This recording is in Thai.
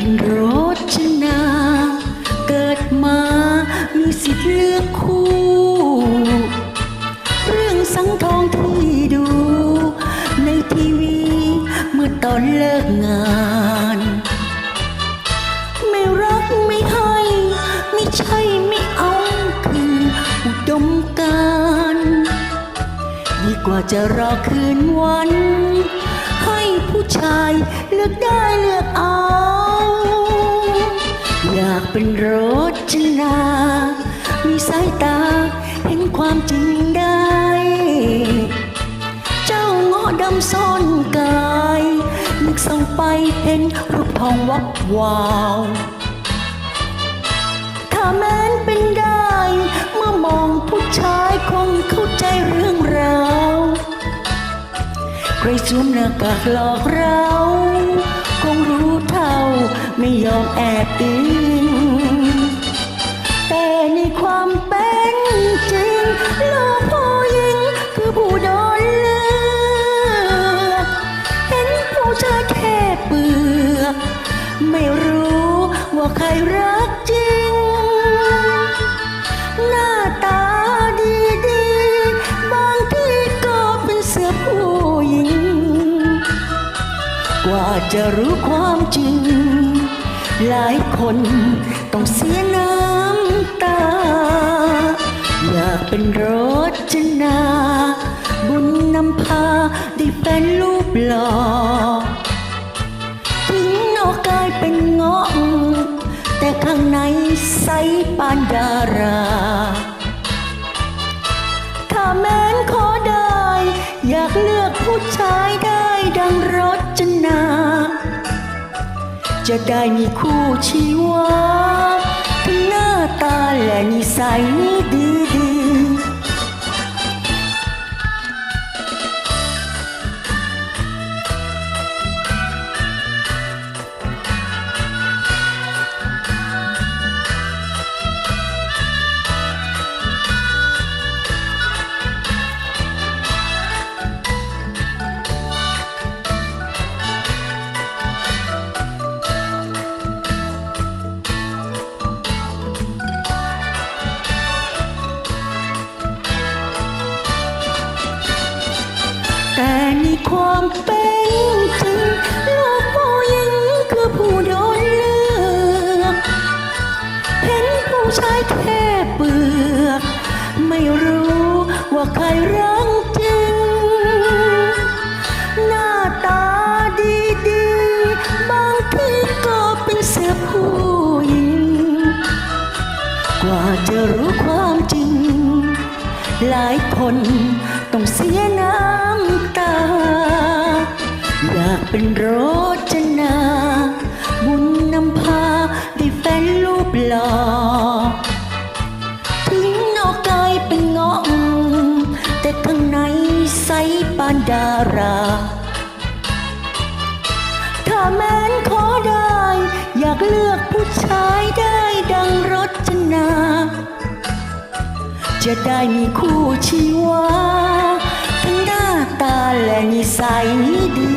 เป็นรจนา เกิดมามีสิทธิ์เลือกคู่ เรื่องสังทองที่ดู ในทีวีเมื่อตอนเลิกงาน ไม่รักไม่ให้ไม่ใช่ไม่เอาคืออุดมการดีกว่าจะรอคืนวัน ให้ผู้ชายเลือกได้เลือกเอา อยากเป็นรจนา มีสายตาเห็นความจริงได้ เจ้าเงาะดำซ่อนกายนึกส่องไปเห็นรูปทองวับวาวถ้าแม้นเป็นได้ เมื่อมองผู้ชายคงเข้าใจเรื่องราวใครสวมหน้ากากหลอกเรา คงรู้เท่า ไม่ยอมแอบอิงแต่ในความเป็นจริงโลกผู้หญิงคือผู้โดนเลือกเห็นผู้ชายแค่เปลือกไม่รู้ว่าใครรักจริง หน้าตาดีดีบางทีก็เป็นเสือผู้หญิง กว่าจะรู้ความจริง หลายคนต้องเสียน้ำตา อยากเป็นรจนา บุญนำพาได้แฟนรูปหล่อถึงนอกกายเป็นงาะแต่ข้างในใสปานดารา จะได้มีคู่ชีวาทั้งหน้าตาและนิสัยดี แต่ในความเป็นจริงโลกผู้หญิงคือผู้โดนเลือกเห็นผู้ชายแค่เปลือกไม่รู้ว่าใครรักจริง หน้าตาดีดีๆบางทีก็เป็นเสือผู้หญิง กว่าจะรู้ความจริง หลายคนต้องเสียน้ำ เป็นโรจนา บุญนำพาได้แฟนรูปหล่อถึงนอกกายเป็นเงาะแต่ข้างในใสปานดารา ถ้าแม้นขอได้ อยากเลือกผู้ชายได้ดังรจนา จะได้มีคู่ชีวาทั้งหน้าตาและนิสัยดี